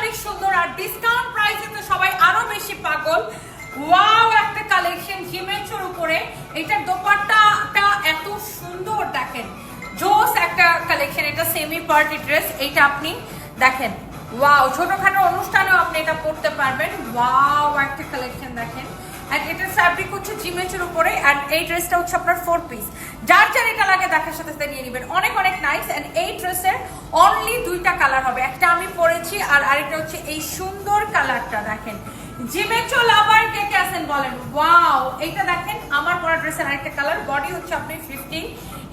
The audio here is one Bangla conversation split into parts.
অনেক সুন্দর আর ডিসকাউন্ট প্রাইসে তো সবাই আরও বেশি পাগল। ওয়াও একটা কালেকশন জিমেচোর উপরে। এটার দোপাট্টাটা এত সুন্দর, দেখেন। জোস একটা কালেকশন এটা সেমি পার্টি ড্রেস এইটা আপনি দেখেন। ওয়াও ছোটখাটো অনুষ্ঠানেও আপনি এটা পড়তে পারবেন। ওয়াও একটা কালেকশন দেখেন। আর এটার ফ্যাব্রিক হচ্ছে জিমেচের উপরে আর এই ড্রেসটা হচ্ছে আপনার ফোর পিস যার যার এটা লাগে দেখার সাথে সাথে নিয়ে নেবেন। অনেক অনেক নাইস এন্ড এই ড্রেসের অনলি দুইটা কালার আমি আর আরেকটা হচ্ছে এই সুন্দর কালারটা দেখেন। জিমেচো লাভার কে কে আছেন বলেন? ওয়াও এইটা দেখেন, আমার পরা ড্রেসের আরেকটা কালার বডি হচ্ছে আপনি ফিফটিন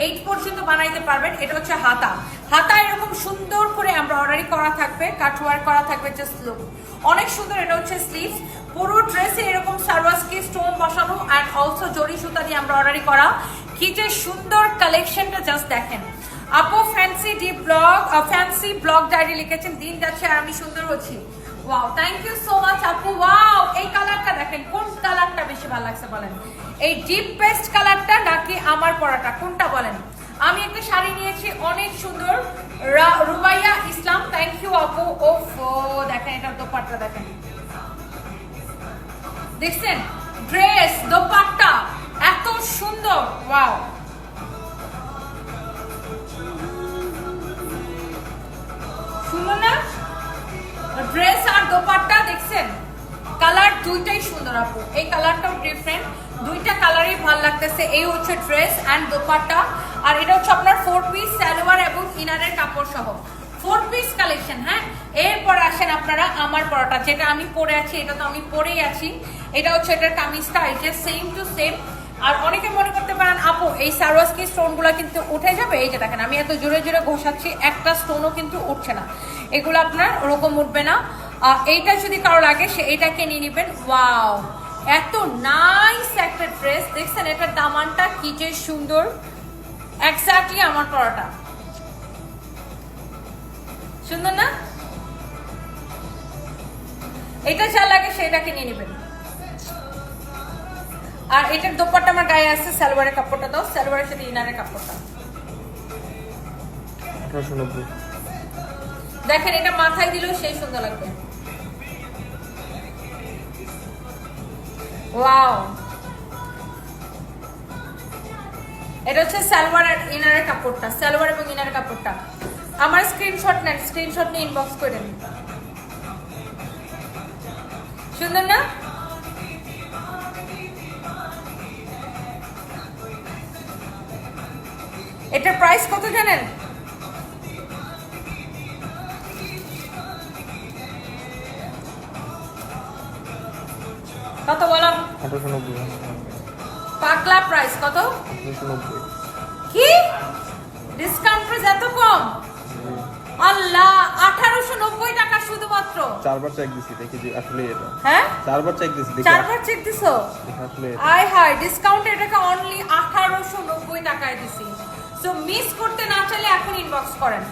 এইট পর্যন্ত বানাইতে পারবেন, এটা হচ্ছে হাতা। হাতা এরকম সুন্দর করে আমরা অর্ডারি করা থাকবে কাটওয়ার করা থাকবে জাস্ট লুক অনেক সুন্দর, এটা হচ্ছে স্লিভস পুরো ড্রেসে এরকম সার্ভাসকি স্টোন বসানো অ্যান্ড অলসো জরি সুতা দিয়ে আমরা অর্ডারি করা। কি যে সুন্দর কালেকশনটা জাস্ট দেখেন। আপু fancy D blog fancy blog diary লিখেছেন, দিন যাচ্ছে আর আমি সুন্দর হচ্ছি। Wow thank you so much আপু। ওয়াও এই কালারটা দেখেন, কোন কালারটা বেশি ভালো লাগছে বলেন? এই ডিপ পেস্ট কালারটা নাকি আমার পরাটা, কোনটা বলেন? আমি একটা শাড়ি নিয়েছি, অনেক সুন্দর রুবাইয়া ইসলাম থ্যাংক ইউ আপু। ও দেখেন এটা দোপাট্টা দেখেন। দেখছেন? ড্রেস দোপাট্টা, এত সুন্দর ওয়াও শুনো না? ড্রেস আর দোপাট্টা দেখছেন? কালার দুইটাই সুন্দর আপু। এই কালারটাও ডিফারেন্ট দুইটা কালারই ভালো লাগতেছে। এই হচ্ছে ড্রেস অ্যান্ড দোপাট্টা। আর এটা হচ্ছে আপনার ফোর পিস সালোয়ার এবং ইনারের কাপড় সহ। ফোর পিস কালেকশন হ্যাঁ? এরপর আসেন আপনারা আমার পরাটা। যেটা আমি পরে আছি, এটা তো আমি পরেই আছি। এটা হচ্ছে এটার কামিজটা যে সেম টু সেম আর অনেকে মনে করতে পারেন, আপু, এই সারোয়াসকি স্টোনগুলো কিন্তু উঠে যাবে? এই যে দেখেন, আমি এত জোরে জোরে ঘষাচ্ছি, একটা স্টোনও কিন্তু উঠছে না। এগুলো আপনার ওরকম উঠবে না। এইটা যদি কারও লাগে, সে এটাকে নিয়ে নেবেন। ওয়াও! এত নাইস একটা ড্রেস। দেখছেন, এটার দামানটা কি যে সুন্দর। এক্স্যাক্টলি আমার পরাটা। সুন্দর না? এটা যা লাগে সেটাকে নিয়ে নেবেন। আর এটার দোপাট্টা আমার গায়ে আছে সালোয়ারের কাপড়টা দাও সালোয়ারের সাথে ইনারের কাপড়টা। দেখেন এটা মাথায় দিলেও সেই সুন্দর লাগবে। ওয়াও। এটা হচ্ছে সালোয়ার আর ইনারের কাপড়টা সালোয়ার এবং ইনারের কাপড়টা। আমার স্ক্রিনশট নেন স্ক্রিনশট নিয়ে ইনবক্স করে সুন্দর না? এটার প্রাইস কত জানেন? কত বলো? পাকলা প্রাইস কত? কি? ডিসকাউন্ট প্রাইস এত কম? আল্লাহ আঠারোশো নব্বই টাকা শুধুমাত্র। চারবার চেক দিছি দেখি যে আসলে এটা। হ্যাঁ? চারবার চেক দিছি দেখি চারবার চেক দিছো? আসলে এটা। আয় হায় ডিসকাউন্ট এটাকে অনলি আঠারোশো নব্বই টাকায় দিছি। সো মিস করতে না চাইলে এখন ইনবক্স করেন।